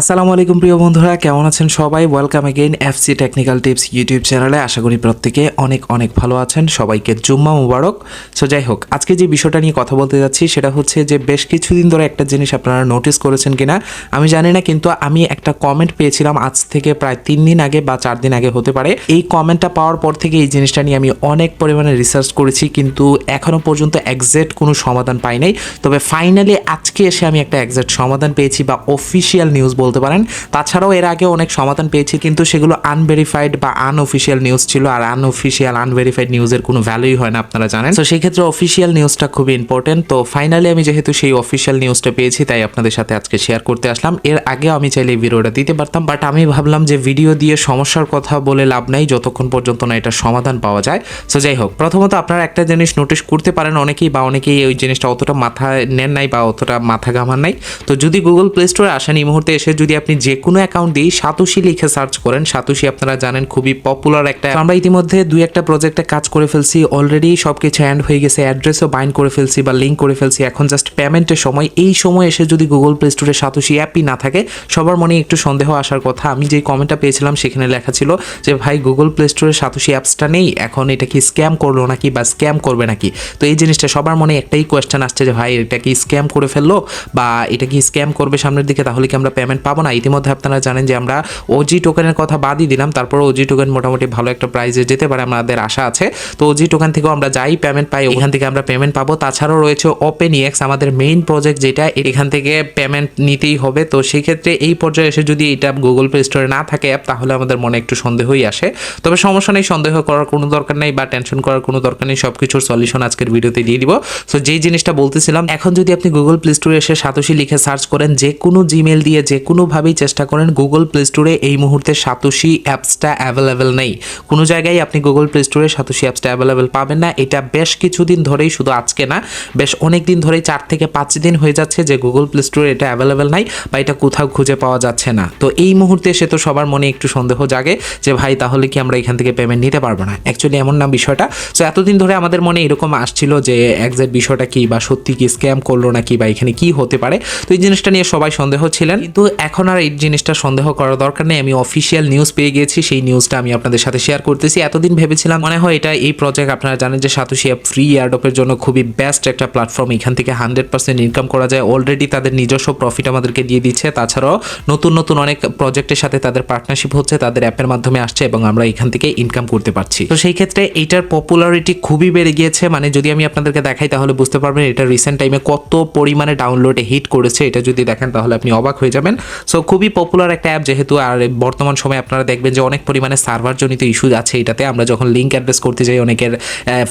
আসসালামু আলাইকুম প্রিয় বন্ধুরা, কেমন আছেন সবাই? Welcome again FC technical tips YouTube চ্যানেলে আশা করি প্রত্যেকে অনেক অনেক ভালো আছেন। সবাইকে জুম্মা মুবারক। সো যাই হোক, আজকে যে বিষয়টা নিয়ে কথা বলতে যাচ্ছি, সেটা হচ্ছে যে বেশ কিছুদিন ধরে একটা জিনিস আপনারা নোটিস করেছেন কিনা, আমি জানি না, কিন্তু আমি একটা কমেন্ট পেয়েছিলাম আজ থেকে প্রায় তিন দিন আগে বা চার দিন আগে হতে পারে। এই কমেন্টটা পাওয়ার পর থেকে এই জিনিসটা নিয়ে আমি অনেক পরিমাণে রিসার্চ করেছি, কিন্তু এখনও পর্যন্ত একজ্যাক্ট কোনো সমাধান পাই নাই। তবে ফাইনালি আজকে এসে আমি একটা একজ্যাক্ট সমাধান পেয়েছি বা অফিসিয়াল নিউজ বলতে পারেন। তাছাড়াও এর আগে অনেক সমাধান পেয়েছি, কিন্তু সেগুলো আনভেরিফাইড বা আনঅফিসিয়াল নিউজ ছিল, আর আনঅফিসিয়াল আনভেরিফাইড নিউজের কোনো ভ্যালুই হয় না, আপনারা জানেন। তো সেই ক্ষেত্রে অফিসিয়াল নিউজটা খুবই ইম্পর্টেন্ট তো ফাইনালি আমি যেহেতু সেই অফিসিয়াল নিউজটা পেয়েছি, তাই আপনাদের সাথে আজকে শেয়ার করতে আসলাম। এর আগেও আমি চাইলে এই ভিডিওটা দিতে পারতাম বাট আমি ভাবলাম যে ভিডিও দিয়ে সমস্যার কথা বলে লাভ নাই, যতক্ষণ পর্যন্ত না এটা সমাধান পাওয়া যায়। সো যাই হোক, প্রথমত আপনারা একটা জিনিস নোটিশ করতে পারেন অনেকেই, বা অনেকেই ওই জিনিসটা অতটা মাথায় নেন নাই, বা অতটা মাথা ঘামান নাই। তো, যদি গুগল প্লে স্টোরে আসেন, এই মুহূর্তে এসে যদি আপনি যে কোনো অ্যাকাউন্ট দিয়ে সাতোশি লিখে সার্চ করেন, সাতোশি আপনারা জানেন খুবই পপুলার একটা আমরা ইতিমধ্যে দুই একটা প্রজেক্টে কাজ করে ফেলছি অলরেডি সব কিছু অ্যান্ড হয়ে গেছে অ্যাড্রেসও বাইন্ড করে ফেলছি বা লিঙ্ক করে ফেলছি। এখন জাস্ট পেমেন্টের সময়, এই সময় এসে যদি গুগল প্লে স্টোরে সাতোশি অ্যাপই না থাকে, সবার মনে একটু সন্দেহ আসার কথা। আমি যেই কমেন্টটা পেয়েছিলাম, সেখানে লেখা ছিল যে, ভাই গুগল প্লে স্টোরে সাতোশি অ্যাপসটা নেই, এখন এটা কি স্ক্যাম করল নাকি বা স্ক্যাম করবে নাকি? তো এই জিনিসটা সবার মনে একটাই কোয়েশ্চেন আসছে যে, ভাই, এটা কি স্ক্যাম করে ফেলল বা এটা কি স্ক্যাম করবে সামনের দিকে? তাহলে কি আমরা পেমেন্ট পাবো না। ইতিমধ্যে আপনারা জানেন যে আমরা ওজি টোকেনের কথা বাদই দিলাম। তারপর ওজি টোকেন মোটামুটি ভালো একটা প্রাইজে যেতে পারে, আমাদের আশা আছে। তো ওজি টোকেন থেকেও আমরা যাই পেমেন্ট পাই এখান থেকে আমরা পেমেন্ট পাবো। তাছাড়াও রয়েছে ওপেন ইএক্স আমাদের মেইন প্রজেক্ট যেটা, এখান থেকে পেমেন্ট নিতেই হবে। তো সেই ক্ষেত্রে এই পর্যায়ে এসে যদি এটা গুগল প্লে স্টোরে না থাকে অ্যাপ তাহলে আমাদের মনে একটু সন্দেহই আসে। তবে সমস্যা নেই, সন্দেহ করার কোনো দরকার নেই বা টেনশন করার কোনো দরকার নেই সব কিছুর সলিউশন আজকের ভিডিওতে দিয়ে দিব। সো যেই জিনিসটা বলতেছিলাম, এখন যদি আপনি গুগল প্লে স্টোরে এসে সাতোশি লিখে সার্চ করেন, যে কোনো জিমেল দিয়ে, যে কোনোভাবেই চেষ্টা করেন গুগল প্লে স্টোরে এই মুহূর্তে সাতোশি অ্যাপসটা অ্যাভেলেবেল নেই। কোনো জায়গায় আপনি গুগল প্লে স্টোরে সাতোশি অ্যাপসটা অ্যাভেলেবেল পাবেন না। এটা বেশ কিছুদিন ধরেই শুধু আজকে না, বেশ অনেক দিন ধরেই চার থেকে পাঁচ দিন হয়ে যাচ্ছে যে গুগল প্লে স্টোরে এটা অ্যাভেলেবেল নাই বা এটা কোথাও খুঁজে পাওয়া যাচ্ছে না। তো এই মুহূর্তে সে তো সবার মনে একটু সন্দেহ জাগে যে, ভাই, তাহলে কি আমরা এখান থেকে পেমেন্ট নিতে পারব না? অ্যাকচুয়ালি এমন না বিষয়টা। সো এতদিন ধরে আমাদের মনে এরকম আসছিল যে একজ্যাক্ট বিষয়টা কি বা সত্যি কি স্ক্যাম করল নাকি বা এখানে কি হতে পারে? তো এই জিনিসটা নিয়ে সবাই সন্দেহ ছিলেন। কিন্তু এখন আর এই জিনিসটা সন্দেহ করার দরকার নেই। আমি অফিসিয়াল নিউজ পেয়ে গিয়েছি সেই নিউজটা আমি আপনাদের সাথে শেয়ার করতেছি। এতদিন ভেবেছিলাম, মনে হয় এটা এই প্রজেক্ট আপনারা জানেন যে সাতোশি অ্যাপ ফ্রি এয়ারডপের জন্য খুবই বেস্ট একটা প্ল্যাটফর্ম এখান থেকে হান্ড্রেড পার্সেন্ট ইনকাম করা যায়। অলরেডি তাদের নিজস্ব প্রফিট আমাদেরকে দিয়ে দিচ্ছে। তাছাড়াও নতুন নতুন অনেক প্রজেক্টের সাথে তাদের পার্টনারশিপ হচ্ছে, তাদের অ্যাপের মাধ্যমে আসছে এবং আমরা এখান থেকে ইনকাম করতে পারছি। তো সেই ক্ষেত্রে এইটার পপুলারিটি খুবই বেড়ে গিয়েছে। মানে যদি আমি আপনাদেরকে দেখাই, তাহলে বুঝতে পারবেন এটা রিসেন্ট টাইমে কত পরিমাণে ডাউনলোডে হিট করেছে। এটা যদি দেখেন, তাহলে আপনি অবাক হয়ে যাবেন। সো খুবই পপুলার একটা অ্যাপ যেহেতু, আর বর্তমান সময়ে আপনারা দেখবেন যে অনেক পরিমাণে সার্ভার জনিত ইস্যু আছে এটাতে। আমরা যখন লিঙ্ক অ্যাড্রেস করতে যাই, অনেকের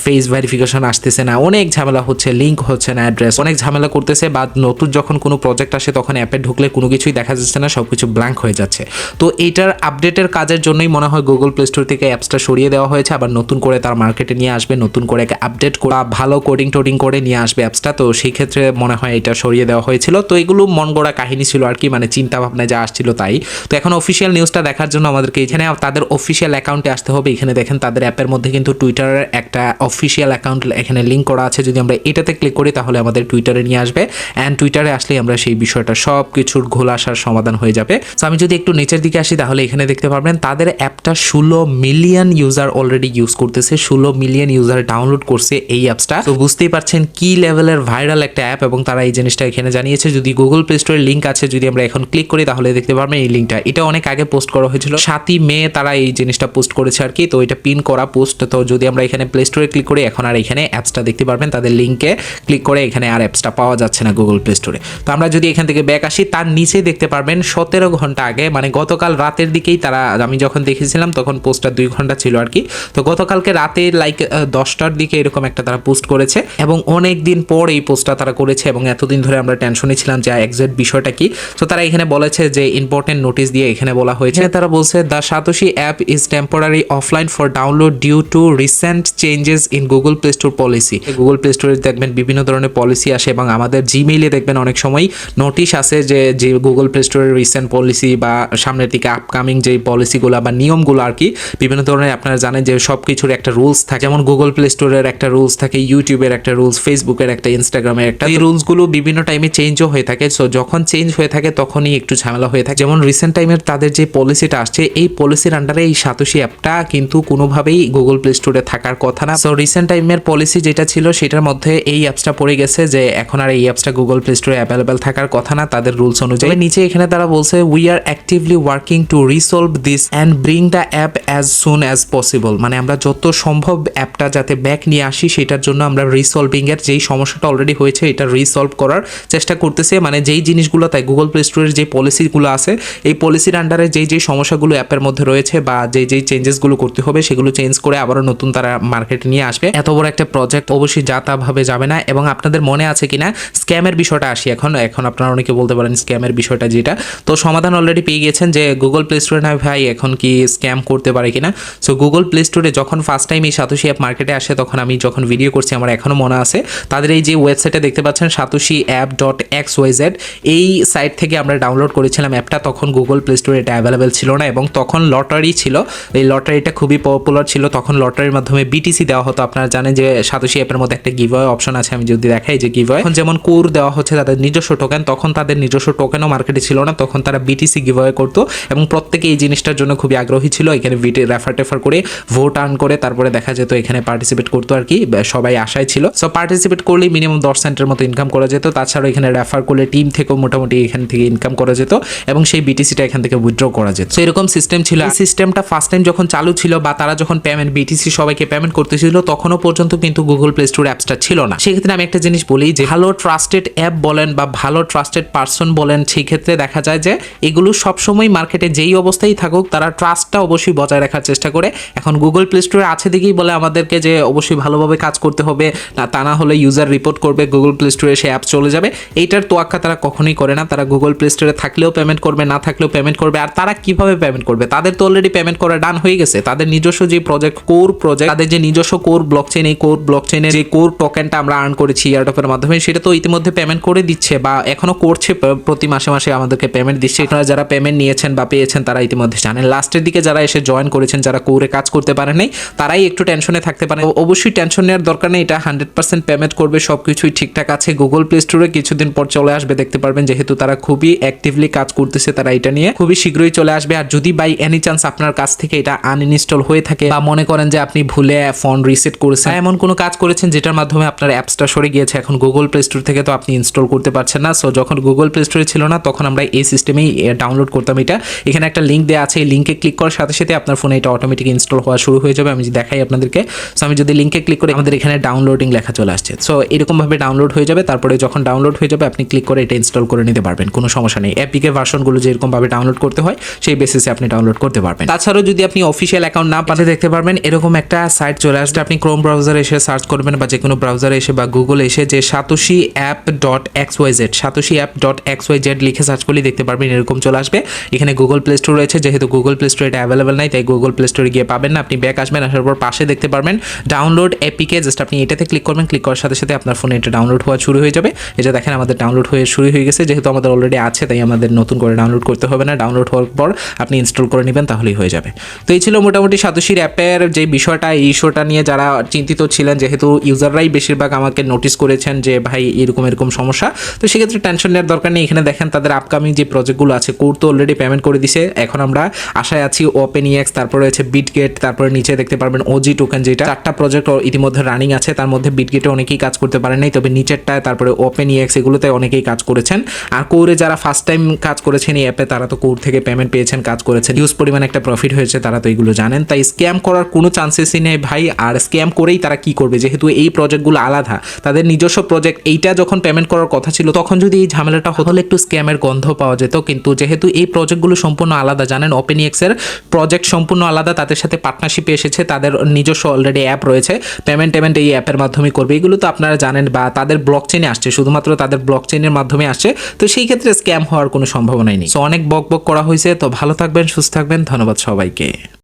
ফেস ভেরিফিকেশন আসতেছে না। অনেক ঝামেলা হচ্ছে লিঙ্ক হচ্ছে না অ্যাড্রেস অনেক ঝামেলা করতেছে বা নতুন যখন কোনো প্রজেক্ট আসে, তখন অ্যাপে ঢুকলে কোনো কিছুই দেখা যাচ্ছে না সব কিছু ব্ল্যাঙ্ক হয়ে যাচ্ছে। তো এইটার আপডেটের কাজের জন্যই মনে হয় গুগল প্লে স্টোর থেকে অ্যাপসটা সরিয়ে দেওয়া হয়েছে। আবার নতুন করে তার মার্কেটে নিয়ে আসবে, নতুন করে আপডেট করা ভালো কোডিং টোডিং করে নিয়ে আসবে অ্যাপসটা তো সেই ক্ষেত্রে মনে হয় এটা সরিয়ে দেওয়া হয়েছিল। তো এগুলো মন গড়া কাহিনী ছিল আর কি মানে চিন্তা ভাবনা যা আসছিল তাই। তো এখন অফিসিয়াল নিউজটা দেখার জন্য আমাদেরকে এখানে তাদের অফিসিয়াল অ্যাকাউন্টে আসতে হবে। এখানে দেখেন তাদের অ্যাপের মধ্যে কিন্তু টুইটারের একটা অফিসিয়াল অ্যাকাউন্ট এখানে লিঙ্ক করা আছে। যদি আমরা এটাতে ক্লিক করি, তাহলে আমাদের টুইটারে নিয়ে আসবে। অ্যান্ড টুইটারে আসলেই আমরা সেই বিষয়টা সব কিছুর ঘোলাসার সমাধান হয়ে যাবে। তো আমি যদি একটু নিচের দিকে আসি, তাহলে এখানে দেখতে পারবেন তাদের অ্যাপটা ষোলো মিলিয়ন ইউজার অলরেডি ইউজ করতেছে। ষোলো মিলিয়ন ইউজার ডাউনলোড করছে এই অ্যাপসটা। তো বুঝতেই পারছেন কি লেভেলের ভাইরাল একটা অ্যাপ এবং তারা এই জিনিসটা এখানে জানিয়েছে। যদি গুগল প্লে স্টোরের লিঙ্ক আছে, যদি আমরা এখন ক্লিক করি, তাহলে দেখতে পারবেন এই লিঙ্কটা এটা অনেক আগে পোস্ট করা হয়েছিল। সাতই মে তারা এই জিনিসটা পোস্ট করেছে আর কি তো এটা পিন করা পোস্ট তো যদি আমরা এখানে প্লে স্টোরে ক্লিক করি, এখন আর এখানে অ্যাপসটা দেখতে পারবেন। তাদের লিঙ্কে ক্লিক করে এখানে আর অ্যাপসটা পাওয়া যাচ্ছে না গুগল প্লে স্টোরে তো আমরা যদি এখান থেকে ব্যাক আসি, তার নিচে দেখতে পারবেন, সতেরো ঘণ্টা আগে মানে গতকাল রাতের দিকেই তারা, আমি যখন দেখেছিলাম, তখন পোস্টটা দুই ঘণ্টা ছিল আর কি তো গতকালকে রাতে লাইক দশটার দিকে এরকম একটা তারা পোস্ট করেছে। এবং অনেক দিন পর এই পোস্টটা তারা করেছে। এবং এতদিন ধরে আমরা টেনশনে ছিলাম যে এক্সাক্ট বিষয়টা কি? তো তারা এখানে বলেছে যে ইম্পর্টেন্ট নোটিশ দিয়ে এখানে বলা হয়েছে। তারা বলছে the Satoshi app is temporary offline for download due to recent changes in Google play store policy Google play স্টোরে দেখবেন বিভিন্ন ধরনের পলিসি আসে এবং আমাদের জিমেইলে দেখবেন অনেক সময় নোটিশ আসে যে যে গুগল প্লে স্টোরের রিসেন্ট পলিসি বা সামনের দিকে আপকামিং যে পলিসিগুলো বা নিয়মগুলো আর কি বিভিন্ন ধরনের আপনারা জানেন যে সব কিছুর একটা রুলস থাকে। যেমন গুগল প্লে স্টোরের একটা রুলস থাকে ইউটিউবের একটা রুলস ফেসবুকের একটা ইনস্টাগ্রামের একটা। এই রুলসগুলো বিভিন্ন টাইমে চেঞ্জও হয়ে থাকে। সো যখন চেঞ্জ হয়ে থাকে তখনই একটু ঝামেলা হয়ে থাকে। যেমন রিসেন্ট টাইমের তাদের যে পলিসিটা আসছে, এই পলিসির আন্ডারে এই সাতোশি অ্যাপটা কিন্তু কোনোভাবেই গুগল প্লে স্টোরে থাকার কথা না। সো রিসেন্ট টাইমের পলিসি যেটা ছিল, সেটার মধ্যে এই অ্যাপসটা পড়ে গেছে যে, এখন আর এই অ্যাপসটা গুগল প্লে স্টোরে অ্যাভেলেবেল থাকার কথা না, তাদের রুলস অনুযায়ী। নিচে এখানে তারা বলছে we are actively working to resolve this and bring the app as soon as possible মানে আমরা যত সম্ভব অ্যাপটা যাতে ব্যাক নিয়ে আসি, সেটার জন্য আমরা রিসলভিং এর যেই সমস্যাটা অলরেডি হয়েছে, এটা রিসলভ করার চেষ্টা করতেছে। মানে যেই জিনিসগুলো তাই গুগল প্লে স্টোরের যে পলিসিগুলো আছে, এই পলিসির আন্ডারে যেই যেই সমস্যাগুলো অ্যাপের মধ্যে রয়েছে বা যেই যেই চেঞ্জেসগুলো করতে হবে, সেগুলো চেঞ্জ করে আবারও নতুন তারা মার্কেটে নিয়ে আসবে। এত বড় একটা প্রজেক্ট অবশ্যই যা তা ভাবে যাবে না এবং আপনাদের মনে আছে কিনা স্ক্যামের বিষয়টা আসি এখন। এখন আপনারা অনেকে বলতে পারেন স্ক্যামের বিষয়টা যেটা। তো সমাধান অলরেডি পেয়ে গেছেন যে গুগল প্লে স্টোরে না ভাই এখন কি স্ক্যাম করতে পারে কিনা। সো গুগল প্লে স্টোরে যখন ফার্স্ট টাইম এই সাতোশি অ্যাপ মার্কেটে আসে, তখন আমি যখন ভিডিও করছি, আমার এখনও মনে আছে। তাদের এই যে ওয়েবসাইটে দেখতে পাচ্ছেন Satoshi app dot X YZ এই সাইট থেকে আমরা ডাউনলোড করেছিলাম অ্যাপটা, তখন গুগল প্লে স্টোরে এটা অ্যাভেলেবেল ছিল না এবং তখন লটারি ছিল। এই লটারিটা খুবই পপুলার ছিল। তখন লটারির মাধ্যমে বিটিসি দেওয়া হতো। আপনারা জানেন যে সাতোশি অ্যাপের মধ্যে একটা গিভ অপশন আছে, আমি যদি দেখাই যে গিভ এখন যেমন কোর দেওয়া হচ্ছে তাদের নিজস্ব টোকেন তখন তাদের নিজস্ব টোকেনও মার্কেটে ছিল না। তখন তারা বিটিসি গিভ করতো এবং প্রত্যেকে এই জিনিসটার জন্য খুবই আগ্রহী ছিল। এখানে বিটি রেফার টেফার করে ভোট আর্ন করে তারপরে দেখা যেত এখানে পার্টিসিপেট করতো আর কি সবাই আশায় ছিল। সো পার্টিসিপেট করলেই মিনিমাম দশ সেন্টের মতো ইনকাম করা যেত। তাছাড়াও এখানে রেফার করলে টিম থেকেও মোটামুটি এখান থেকে ইনকাম করা যেত এবং সেই বিটিসিটা এখান থেকে উইথড্র করা যেত। এরকম সিস্টেম ছিল। এই সিস্টেমটা ফার্স্ট টাইম যখন চালু ছিল বা তারা যখন পেমেন্ট বিটিসি সবাইকে পেমেন্ট করতেছিল, তখনও পর্যন্ত কিন্তু গুগল প্লে স্টোর অ্যাপসটা ছিল না। সেক্ষেত্রে আমি একটা জিনিস বলি যে, ভালো ট্রাস্টেড অ্যাপ বলেন বা ভালো ট্রাস্টেড পার্সন বলেন, সেই ক্ষেত্রে দেখা যায় যে, এগুলো সবসময় মার্কেটে যেই অবস্থায় থাকুক, তারা ট্রাস্টটা অবশ্যই বজায় রাখার চেষ্টা করে। এখন গুগল প্লে স্টোরে আছে দেখেই বলে আমাদেরকে যে, অবশ্যই ভালোভাবে কাজ করতে হবে, না, তা না হলে ইউজার রিপোর্ট করবে গুগল প্লে স্টোরে সে অ্যাপ চলে যাবে। এইটার তোয়াক্কা তারা কখনোই করে না। তারা গুগল প্লে স্টোরে থাকলেও পেমেন্ট করবে, না থাকলেও পেমেন্ট করবে, আর তারা কীভাবে পেমেন্ট করবে? তাদের তো অলরেডি পেমেন্ট করা ডান হয়ে গেছে। তাদের নিজস্ব যে প্রজেক্ট কোর প্রজেক্ট তাদের যে নিজস্ব কোর ব্লক চেন এই কোর ব্লক চেনের যে কোর টোকেনটা আমরা আর্ন করেছি এয়ারটপের মাধ্যমে, সেটা তো ইতিমধ্যে পেমেন্ট করে দিচ্ছে বা এখনও করছে প্রতি মাসে মাসে আমাদেরকে পেমেন্ট দিচ্ছে। আপনারা যারা পেমেন্ট নিয়েছেন বা পেয়েছেন, তারা ইতিমধ্যে জানেন। লাস্টের দিকে যারা এসে জয়েন করেছেন, যারা কোরে কাজ করতে পারেন নাই, তারাই একটু টেনশনে থাকতে পারে অবশ্যই টেনশন নেওয়ার দরকার নেই। এটা হান্ড্রেড পার্সেন্ট পেমেন্ট করবে সব কিছুই ঠিকঠাক আছে। গুগল প্লে স্টোরে কিছুদিন পর চলে আসবে, দেখতে পারবেন। যেহেতু তারা খুবই অ্যাক্টিভলি কাজ করতেছে তারা এটা নিয়ে, খুবই শীঘ্রই চলে আসবে। আর যদি বাই এনি চান্স আপনার কাছ থেকে এটা আনইনস্টল হয়ে থাকে বা মনে করেন যে আপনি ভুলে ফোন রিসেট করেছেন, এমন কোনো কাজ করেছেন যেটার মাধ্যমে আপনার অ্যাপসটা সরে গিয়েছে, এখন গুগল প্লে স্টোর থেকে তো আপনি ইনস্টল করতে পারছেন না। সো যখন গুগল প্লে স্টোরে ছিল না, তখন আমরা এই সিস্টেমেই ডাউনলোড করতাম এটা। এখানে একটা লিঙ্ক দেওয়া আছে, এই লিঙ্কে ক্লিক করার সাথে সাথে আপনার ফোনে এটা অটোমেটিক ইনস্টল হওয়া শুরু হয়ে যাবে। আমি দেখাই আপনাদেরকে। সো আমি যদি লিঙ্কে ক্লিক করি, আমাদের এখানে ডাউনলোডিং লেখা চলে আসছে। সো এরকমভাবে ডাউনলোড হয়ে যাবে। তারপরে যখন ডাউনলোড হয়ে যাবে, আপনি ক্লিক করে এটা ইনস্টল করে নিতে পারবেন। কোনো সমস্যা নেই। অ্যাপিকে ভার্সনগুলো যেরকমভাবে ডাউনলোড করতে হয়, সেই বেসিসে আপনি ডাউনলোড করতে পারবেন। তাছাড়াও যদি আপনি অফিসিয়াল অ্যাকাউন্ট না পাতে দেখতে পারবেন এরকম একটা সাইট চলে আসবে। আপনি ক্রোম ব্রাউজারে এসে সার্চ করবেন বা যে কোনো ব্রাউজারে এসে বা গুগলে এসে যে Satoshi app dot X Y Z Satoshi app dot X Y Z লিখে সার্চ করলে দেখতে পারবেন এরকম চলে আসবে। এখানে গুগল প্লে স্টোর রয়েছে, যেহেতু গুগল প্লে স্টোর এটা অ্যাভেলেবেল নাই, তাই গুগল প্লে স্টোরে গিয়ে পাবেন না। আপনি ব্যাক আসবেন, আসার পর পাশে দেখতে পারবেন ডাউনলোড এপিকে জাস্ট আপনি এটাতে ক্লিক করবেন ক্লিক করার সাথে সাথে আপনার ফোনে এটা ডাউনলোড হওয়া শুরু হয়ে যাবে। এটা দেখেন, আমাদের ডাউনলোড হয়ে শুরু হয়ে গেছে, যেহেতু আমাদের অলরেডি আছে, তাই আমাদের নতুন করে ডাউনলোড করতে হবে না। ডাউনলোড হওয়ার পর আপনি ইনস্টল করে নেবেন, তাহলেই হয়ে যাবে। তো এই ছিল মোটামুটি সাতোশির অ্যাপের যে বিষয়টা, এই ইস্যুটা নিয়ে যারা চিন্তিত ছিলেন, যেহেতু ইউজাররাই বেশিরভাগ আমাকে নোটিস করেছেন যে, ভাই, এরকম এরকম সমস্যা। তো সেক্ষেত্রে টেনশন নেওয়ার দরকার নেই। এখানে দেখেন, তাদের আপকামিং যে প্রজেক্টগুলো আছে কোর তো অলরেডি পেমেন্ট করে দিছে। এখন আমরা আশায় আছি ওপেন ইএক্স তারপরে রয়েছে বিটগেট তারপরে নিচে দেখতে পারবেন ওজি টোকেন যেটা। চারটা প্রজেক্ট ইতিমধ্যে রানিং আছে, তার মধ্যে বিটগেটে অনেকেই কাজ করতে পারেন নাই, তবে নিচেরটায়, তারপরে ওপেন ইএক্স এগুলোতে অনেকেই কাজ করেছেন। আর কোরে যারা ফার্স্ট টাইম কাজ করেছেন এই অ্যাপে তারা তো কোর থেকে পেমেন্ট পেয়েছেন, কাজ করেছেন। ইউজ পরিমাণ একটা প্রফিট হয়েছে, তারা তো এগুলো জানেন। তাই স্ক্যাম করার কোনো চান্সেসই নেই ভাই, আর স্ক্যাম করেই তারা কি করবে? যেহেতু এই প্রজেক্টগুলো আলাদা, তাদের নিজস্ব প্রজেক্ট এইটা যখন পেমেন্ট করার কথা ছিল, তখন যদি এই ঝামেলাটা হতো একটু স্ক্যামের গন্ধ পাওয়া যেত। কিন্তু যেহেতু এই প্রজেক্টগুলো সম্পূর্ণ আলাদা, জানেন ওপেন এর প্রজেক্ট সম্পূর্ণ আলাদা, তাদের সাথে পার্টনারশিপে এসেছে, তাদের নিজস্ব অলরেডি অ্যাপ রয়েছে। পেমেন্ট টেমেন্ট এই অ্যাপের মাধ্যমে করবে। এগুলো তো আপনারা জানেন, বা তাদের ব্লক চেনে আসছে, শুধুমাত্র তাদের ব্লক চেনের মাধ্যমে আসছে। তো সেই ক্ষেত্রে স্ক্যাম হওয়ার কোনো সম্ভাবনাই নেই। তো অনেক বক বক করা হয়েছে, তো ভালো থাকবেন, সুস্থ থাকবেন, ধন্যবাদ সবাইকে।